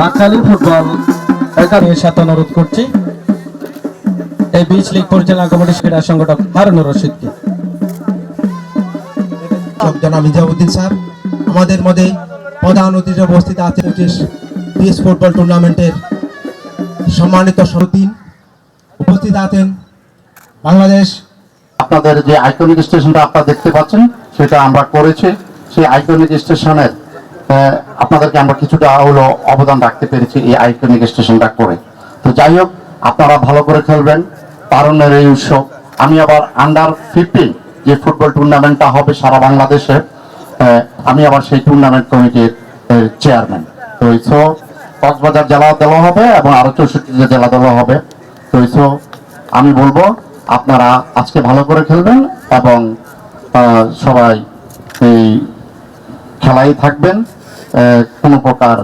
বাকালি football একাডেমির সাথে অনুরোধ করছি। এই বিচ লিগ পরিচালনা কমিটির ক্রীড়া সংগঠক হারুনুর রশিদকে। জনাব ইজাউদ্দিন স্যার আমাদের মধ্যে প্রধান অতিথি উপস্থিত আছে পঁচিশ বিএস ফুটবল টুর্নামেন্টের সম্মানিত সরদিন উপস্থিত আছেন বাংলাদেশ। আপনাদের যে আইকনিক স্টেশনটা আপনারা দেখতে পাচ্ছেন সেটা আমরা করেছি। সেই আইকনিক স্টেশনের আপনাদেরকে আমরা কিছুটা হলো অবদান রাখতে পেরেছি এই আইকনিক স্টেশনটা করে। তো যাই হোক, আপনারা ভালো করে খেলবেন, তারুণ্যের এই উৎসব আমি আবার আন্ডার ফিফটিন যে ফুটবল টুর্নামেন্টটা হবে সারা বাংলাদেশে আমি আবার সেই টুর্নামেন্ট কমিটির চেয়ারম্যান তো সো কক্সবাজার জেলা দেওয়া হবে এবং আরও চৌষট্টিতে জেলা দেওয়া হবে। তো সো আমি বলব, আপনারা আজকে ভালো করে খেলবেন এবং সবাই এই খেলাই থাকবেন। কোনো প্রকার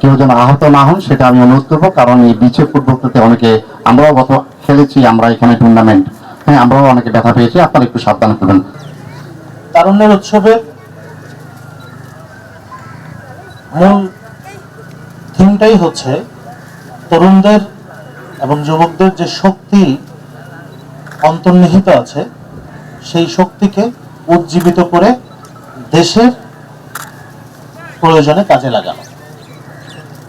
কেউ যেন আহত না হন, সেটা আমি অনুরোধ করব। কারণ এই বিচে ফুটবল খেলতে অনেকে, আমরাও গত খেলেছি, আমরা এখানে টুর্নামেন্ট হ্যাঁ আমরাও অনেকে ব্যথা পেয়েছি, আপনারা একটু সাবধান করবেন তারুণ্যের উৎসবে মূল থিমটাই হচ্ছে তরুণদের এবং যুবকদের যে শক্তি অন্তর্নিহিত আছে, সেই শক্তিকে উজ্জীবিত করে দেশের প্রয়োজনে কাজে লাগানো।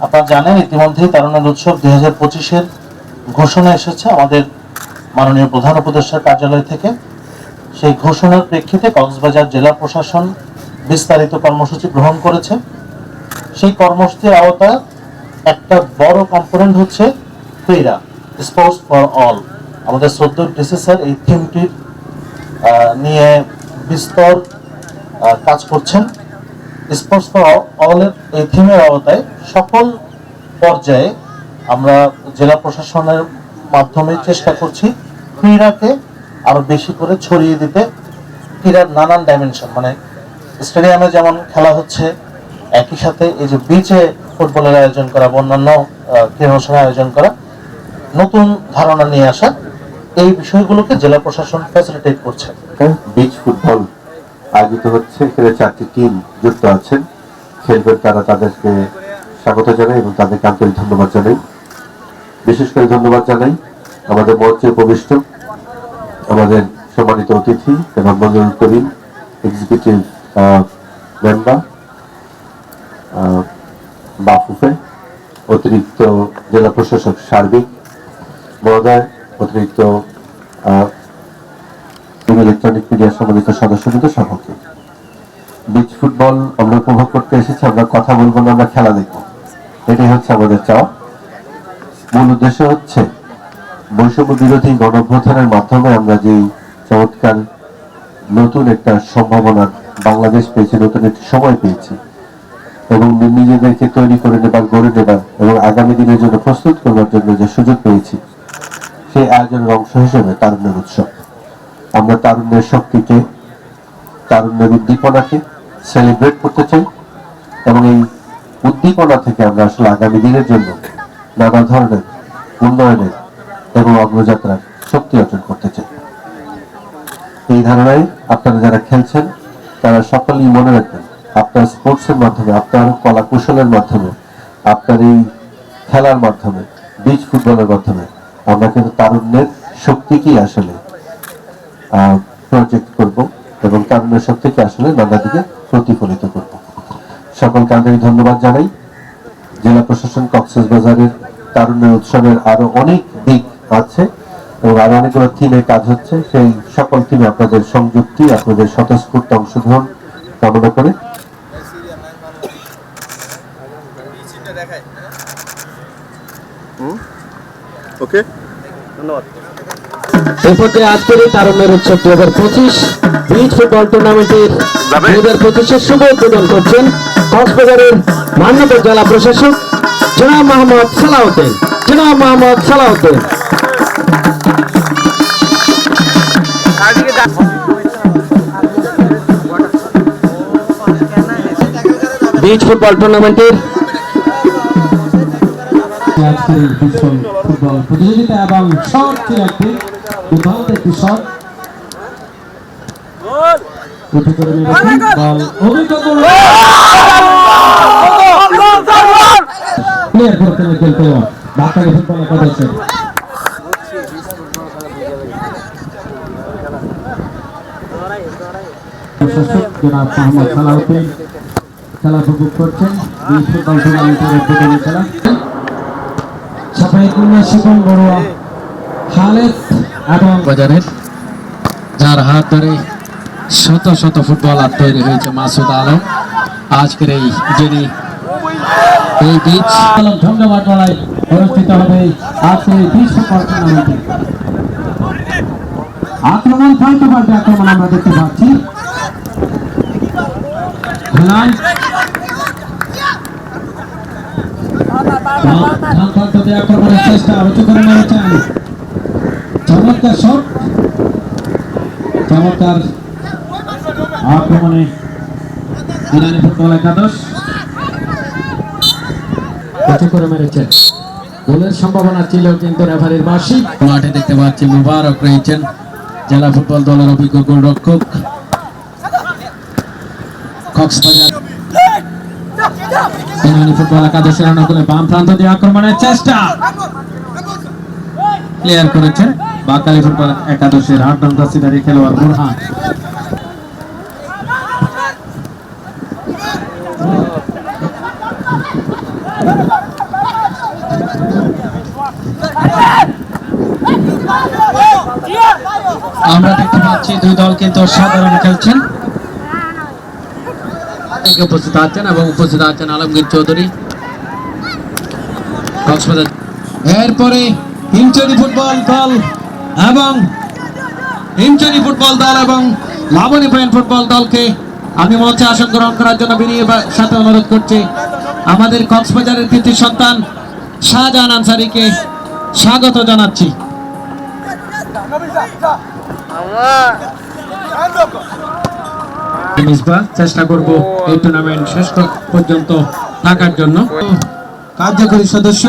আপনারা জানেন, ইতিমধ্যেই তারুণ্যের উৎসব দুই হাজার পঁচিশের ঘোষণা এসেছে আমাদের মাননীয় প্রধান উপদেষ্টার কার্যালয় থেকে। সেই ঘোষণার প্রেক্ষিতে কক্সবাজার জেলা প্রশাসন বিস্তারিত কর্মসূচি গ্রহণ করেছে। সেই কর্মসূচির আওতায় একটা বড় কম্পোনেন্ট হচ্ছে ক্রীড়া স্পোর্টস ফর অল আমাদের শ্রদ্ধ ডিসি স্যার এই থিমটির নিয়ে বিস্তর কাজ করছেন। স্পোর্টস অলের এই থিমের আওতায় সকল পর্যায়ে আমরা জেলা প্রশাসনের মাধ্যমে চেষ্টা করছি ক্রীড়াকে আরও বেশি করে ছড়িয়ে দিতে। ক্রীড়ার নানান ডাইমেনশন মানে স্টেডিয়ামে যেমন খেলা হচ্ছে, একই সাথে এই যে বিচে ফুটবলের আয়োজন করা বা অন্যান্য ক্রীড়া আয়োজন করা, নতুন ধারণা নিয়ে আসা, এই বিষয়গুলোকে জেলা প্রশাসন ফ্যাসিলিটেট করছে। বিচ ফুটবল আয়োজিত হচ্ছে এখানে চারটি টিম যুক্ত আছেন। খেলবেন তারা তাদেরকে স্বাগত জানাই এবং তাদেরকে আন্তরিক ধন্যবাদ জানাই। বিশেষ করে ধন্যবাদ জানাই আমাদের মঞ্চে উপবিষ্ট আমাদের সম্মানিত অতিথি এবং মঞ্জুর করিম এক্সিকিউটিভ মেম্বার বাফুফে, অতিরিক্ত জেলা প্রশাসক সার্বিক মহোদয়, অতিরিক্ত মিডিয়া সদস্যবৃন্দ সকলকে বিচ ফুটবল আমরা উপভোগ করতে এসেছি, আমরা কথা বলব না, আমরা খেলা দেখব। এটাই হচ্ছে আমাদের চাওয়া। মূল উদ্দেশ্য হচ্ছে, বৈষম্য বিরোধী গণভ্যুত্থানের মাধ্যমে আমরা যে চমৎকার নতুন একটা সম্ভাবনা বাংলাদেশ পেয়েছি, নতুন একটি সময় পেয়েছি, এবং নিজেদেরকে তৈরি করে নেবার, গড়ে নেবার, এবং আগামী দিনের জন্য প্রস্তুত করবার জন্য যে সুযোগ পেয়েছি, সেই আয়োজনের অংশ হিসেবে তারুণ্যের উৎসব আমরা তারুণ্যের শক্তিকে, তারুণ্যের উদ্দীপনাকে সেলিব্রেট করতে চাই এবং এই উদ্দীপনা থেকে আমরা আসলে আগামী দিনের জন্য নানা ধরনের উন্নয়নের এবং অগ্রযাত্রার শক্তি অর্জন করতে চাই। এই ধারণায় আপনারা যারা খেলছেন, তারা সকলেই মনে রাখবেন, আপনার স্পোর্টসের মাধ্যমে, আপনার কলা কৌশলের মাধ্যমে, আপনার এই খেলার মাধ্যমে বিচ ফুটবলের মাধ্যমে, আমরা কিন্তু তারুণ্যের শক্তিকেই আসলে প্রজেক্ট করব এবং তারুণ্যের শক্তিকে আসলে নানা দিকে প্রতিফলিত করব। সকলকে আন্তরিক ধন্যবাদ জানাই। জেলা প্রশাসন কক্সেস বাজারের তারুণ্যের উৎসবের আরও অনেক দিক আছে এবং আরও অনেকগুলো থিমে কাজ হচ্ছে। সেই সকল থিমে আপনাদের সংযুক্তি, আপনাদের স্বতঃস্ফূর্ত অংশগ্রহণ কামনা করে। এই পর্যায়ে আজকের এই তারুণ্যের উৎসব দু হাজার পঁচিশ বিচ ফুটবল টুর্নামেন্টের দুই হাজার পঁচিশের শুভ উদ্বোধন করছেন কক্সবাজারের মান্যবর জেলা প্রশাসক জনাব মোহাম্মদ সালাউদ্দিন। জনাব মোহাম্মদ সালাউদ্দিন। বিচ ফুটবল টুর্নামেন্টের আজকের এই বিশ্ব ফুটবল প্রতিযোগিতা এবং শট ছিল মোহাম্মদ সালাউদ্দিন খেলা উপভোগ করছেন। ফুটবল টুর্নামেন্টের উদ্বোধনী খেলা। সাফাইকুল্লাহ শিবন বড়ুয়া খালেদ। বাজারের যার হাত ধরে শত শত ফুটবলার তৈরি হয়েছে মাসুদ আলম। আজকের এই যিনি এই বীজ আলম ধন্যবাদ লড়াই অনুষ্ঠিত হবে আজকের এই বীজ ফুটবল টুর্নামেন্টে আক্রমণ পাল্টে পাল্টে আক্রমণ আমরা দেখতে পাচ্ছি। আক্রমণের চেষ্টা উঁচু করে মেরেছেন চমৎকার শট চমৎকার আক্রমণে ইরানি ফুটবল একাদশ। করে মেরেছেন। গোলের সম্ভাবনা ছিল কিন্তু রেফারির বার্ষিক মাঠে দেখতে পাচ্ছি মুবারক রয়েছেন জেলা ফুটবল দলের অভিজ্ঞ গোলরক্ষক। কক্সবাজার ইরানি ফুটবল একাদশের অনুকূলে বাম প্রান্ত দিয়ে আক্রমণের চেষ্টা। ক্লিয়ার করেছেন বাকালি একাদশের আট নং খেলোয়াড় বুরহান। আমরা দেখতে পাচ্ছি দুই দল কিন্তু সাধারণ খেলছেন। উপস্থিত আছেন এবং উপস্থিত আছেন আলমগীর চৌধুরী। কক্সবাজার এরপরে হিমচুরি ফুটবল দল এবং হিমচুরি ফুটবল দল এবং লাবণী পয়েন্ট ফুটবল দলকে আমি মঞ্চে আসন গ্রহণ করার জন্য বিনিয়োগ সাথে অনুরোধ করছি। আমাদের কক্সবাজারের কৃতি সন্তান শাহজাহান আনসারিকে স্বাগত জানাচ্ছি। চেষ্টা করব এই টুর্নামেন্ট শেষ পর্যন্ত থাকার জন্য। কার্যকরী সদস্য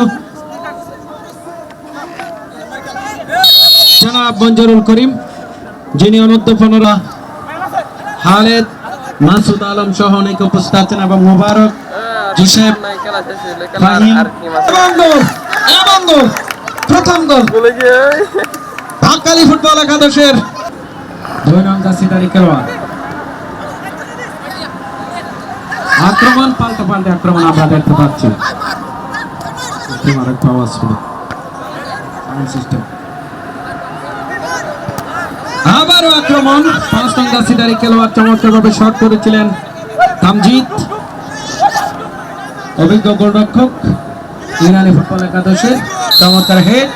জনাব মঞ্জুরুল করিম, যিনি অনূর্ধ্ব পনেরো, হালেদ মাসুদ আলম সহ অনেকে উপস্থিত আছেন এবং মোবারক প্রথম গোল। ঢাকালি ফুটবল একাদশের দুই নং সিটারি খেলোয়াড়। আক্রমণ, পাল্টে পাল্টে আক্রমণ আমরা দেখতে পাচ্ছি। আওয়াজ ছিল। সিস্টেম আবারও আক্রমণ। পাঁচ নং সিটারি খেলোয়াড় চমৎকারভাবে শট করেছিলেন। তামজিৎ অভিজ্ঞ গোলরক্ষক, ইরানি ফুটবল একাদশের চমৎকার হেড